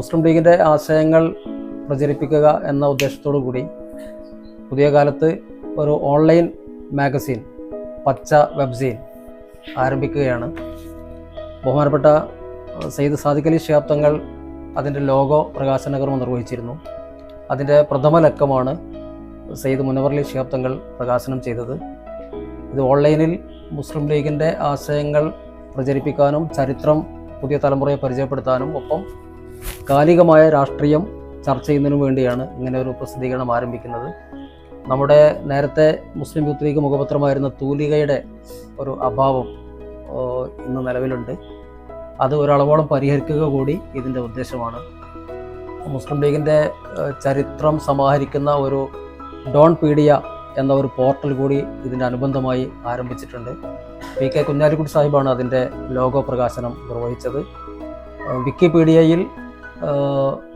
മുസ്ലിം ലീഗിന്റെ ആശയങ്ങൾ പ്രചരിപ്പിക്കുക എന്ന ഉദ്ദേശത്തോടു കൂടി പുതിയ കാലത്ത് ഒരു ഓൺലൈൻ മാഗസീൻ പച്ച വെബ്സീൻ ആരംഭിക്കുകയാണ്. ബഹുമാനപ്പെട്ട സെയ്ദ് സാദിഖലി തങ്ങൾ അതിന്റെ ലോഗോ പ്രകാശന കർമ്മം നിർവഹിച്ചിരുന്നു. അതിന്റെ പ്രഥമ ലക്കമാണ് സയ്യിദ് മുനവർലി തങ്ങൾ പ്രകാശനം ചെയ്തത്. ഇത് ഓൺലൈനിൽ മുസ്ലിം ലീഗിന്റെ ആശയങ്ങൾ പ്രചരിപ്പിക്കാനും ചരിത്രം പുതിയ തലമുറയെ പരിചയപ്പെടുത്താനും ഒപ്പം കാലികമായ രാഷ്ട്രീയം ചർച്ച ചെയ്യുന്നതിനു വേണ്ടിയാണ് ഇങ്ങനെ ഒരു പ്രസിദ്ധീകരണം ആരംഭിക്കുന്നത്. നമ്മുടെ നേരത്തെ മുസ്ലിം യൂത്ത് ലീഗ് മുഖപത്രമായിരുന്ന തൂലികയുടെ ഒരു അഭാവം ഇന്ന് നിലവിലുണ്ട്. അത് ഒരളവോളം പരിഹരിക്കുക കൂടി ഇതിന്റെ ഉദ്ദേശമാണ്. മുസ്ലിം ലീഗിന്റെ ചരിത്രം സമാഹരിക്കുന്ന ഒരു ഡോൺ പീഡിയ എന്ന ഒരു പോർട്ടൽ കൂടി ഇതിന്റെ അനുബന്ധമായി ആരംഭിച്ചിട്ടുണ്ട്. പി കെ കുഞ്ഞാലിക്കുട്ടി സാഹിബാണ് അതിന്റെ ലോഗോ പ്രകാശനം നിർവഹിച്ചത്. വിക്കിപീഡിയയിൽ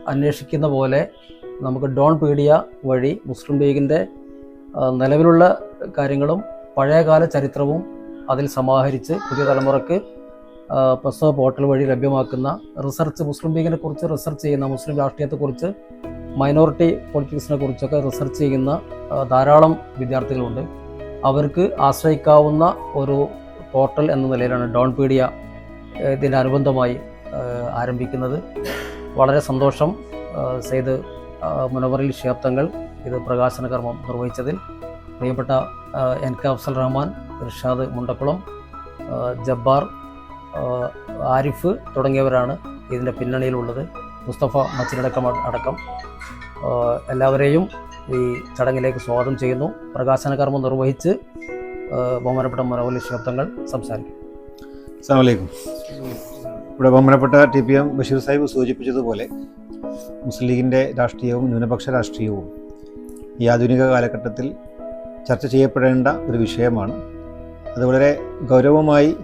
അന്വേഷിക്കുന്ന പോലെ നമുക്ക് ഡോൺ പീഡിയ വഴി മുസ്ലിം ലീഗിന്റെ നിലവിലുള്ള കാര്യങ്ങളും പഴയകാല ചരിത്രവും അതിൽ സമാഹരിച്ച് പുതിയ തലമുറയ്ക്ക് പ്രസവ പോർട്ടൽ വഴി ലഭ്യമാക്കുന്ന റിസർച്ച് മുസ്ലിം ലീഗിനെ കുറിച്ച് റിസർച്ച് ചെയ്യുന്ന മുസ്ലിം രാഷ്ട്രീയത്തെക്കുറിച്ച് മൈനോറിറ്റി പൊളിറ്റിക്സിനെ കുറിച്ചൊക്കെ റിസർച്ച് ചെയ്യുന്ന ധാരാളം വിദ്യാർത്ഥികളുണ്ട്. അവർക്ക് ആശ്രയിക്കാവുന്ന ഒരു പോർട്ടൽ എന്ന നിലയിലാണ് ഡോൺ പീഡിയ ഇതിന്റെ അനുബന്ധമായി ആരംഭിക്കുന്നത്. വളരെ സന്തോഷം സെയ്ത് മുനവറിൽ ഷിയാബ്ദങ്ങൾ ഇത് പ്രകാശന കർമ്മം നിർവഹിച്ചതിൽ. പ്രിയപ്പെട്ട എൻ കെ അഫ്സൽ റഹ്മാൻ ഇർഷാദ് മുണ്ടക്കുളം ജബ്ബാർ ആരിഫ് തുടങ്ങിയവരാണ് ഇതിന്റെ പിന്നണിയിലുള്ളത്. മുസ്തഫ മച്ചിനടക്കം അടക്കം എല്ലാവരെയും ഈ ചടങ്ങിലേക്ക് സ്വാഗതം ചെയ്യുന്നു. പ്രകാശന കർമ്മം നിർവഹിച്ച് ബഹുമാനപ്പെട്ട മനോഹരി ശബ്ദങ്ങൾ സംസാരിക്കും. അസ്സാമലൈക്കും ഇവിടെ ബഹുമാനപ്പെട്ട T P M Basheer Sahib സൂചിപ്പിച്ചതുപോലെ മുസ്ലിം ലീഗിന്റെ രാഷ്ട്രീയവും ന്യൂനപക്ഷ രാഷ്ട്രീയവും ഈ ആധുനിക കാലഘട്ടത്തിൽ ചർച്ച ചെയ്യപ്പെടേണ്ട ഒരു വിഷയമാണ്. അത് വളരെ ഗൗരവമായി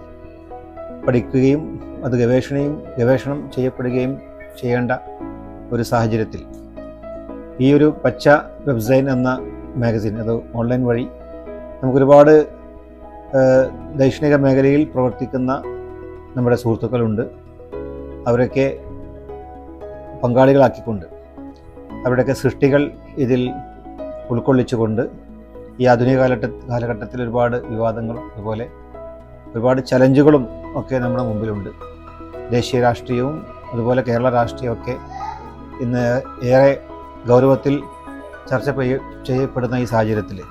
പഠിക്കുകയും അത് ഗവേഷണയും ഗവേഷണം ചെയ്യപ്പെടുകയും ചെയ്യേണ്ട ഒരു സാഹചര്യത്തിൽ ഈ ഒരു പച്ച വെബ്സൈൻ എന്ന മാഗസിൻ അത് ഓൺലൈൻ വഴി നമുക്കൊരുപാട് ദൈക്ഷണിക മേഖലയിൽ പ്രവർത്തിക്കുന്ന നമ്മുടെ സുഹൃത്തുക്കളുണ്ട്. അവരൊക്കെ പങ്കാളികളാക്കിക്കൊണ്ട് അവരുടെയൊക്കെ സൃഷ്ടികൾ ഇതിൽ ഉൾക്കൊള്ളിച്ചുകൊണ്ട് ഈ ആധുനിക കാലഘട്ട കാലഘട്ടത്തിൽ ഒരുപാട് വിവാദങ്ങളും അതുപോലെ ഒരുപാട് ചലഞ്ചുകളും ഒക്കെ നമ്മുടെ മുമ്പിലുണ്ട്. ദേശീയ രാഷ്ട്രീയവും അതുപോലെ കേരള രാഷ്ട്രീയമൊക്കെ ഇന്ന് ഏറെ ഗൗരവത്തിൽ ചർച്ച ചെയ്യപ്പെടുന്ന ഈ സാഹചര്യത്തിൽ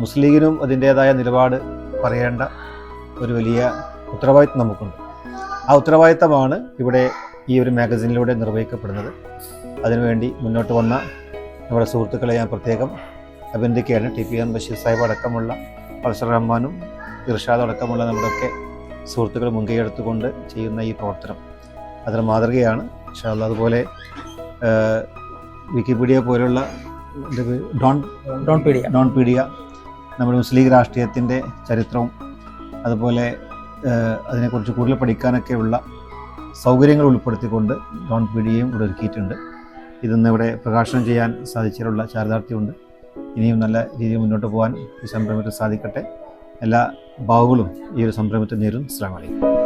മുസ്ലിം അതിന്റേതായ നിലപാട് പറയേണ്ട ഒരു വലിയ ഉത്തരവാദിത്വം നമുക്കുണ്ട്. ആ ഉത്തരവാദിത്തമാണ് ഇവിടെ ഈ ഒരു മാഗസിനിലൂടെ നിർവഹിക്കപ്പെടുന്നത്. അതിനുവേണ്ടി മുന്നോട്ട് വന്ന നമ്മുടെ സുഹൃത്തുക്കളെ ഞാൻ പ്രത്യേകം അഭിനന്ദിക്കുകയാണ്. T P M Basheer Sahib അടക്കമുള്ള പൾസർ റഹ്മാനും ഇർഷാദ് അടക്കമുള്ള നമ്മുടെയൊക്കെ സുഹൃത്തുക്കൾ മുൻകൈ എടുത്തുകൊണ്ട് ചെയ്യുന്ന ഈ പ്രവർത്തനം അതിന് മാതൃകയാണ്. പക്ഷേ അതുപോലെ വിക്കിപീഡിയ പോലുള്ള ഡോൺ ഡോൺ പീഡിയ. ഡോൺ പീഡിയ നമ്മുടെ മുസ്ലിം ലീഗ് രാഷ്ട്രീയത്തിന്റെ ചരിത്രവും അതുപോലെ അതിനെക്കുറിച്ച് കൂടുതൽ പഠിക്കാനൊക്കെയുള്ള സൗകര്യങ്ങൾ ഉൾപ്പെടുത്തിക്കൊണ്ട് ഡോൺ പി പീഡിയയും ഇവിടെ ഒരുക്കിയിട്ടുണ്ട്. ഇതിന്ന് ഇവിടെ പ്രകാശനം ചെയ്യാൻ സാധിച്ചിട്ടുള്ള ചാരിതാർത്ഥ്യമുണ്ട്. ഇനിയും നല്ല രീതിയിൽ മുന്നോട്ട് പോകാൻ ഈ സംരംഭത്തിൽ സാധിക്കട്ടെ. എല്ലാ ഭാവുകളും ഈ ഒരു സംരംഭത്തിൽ നേരും വലൈക്കും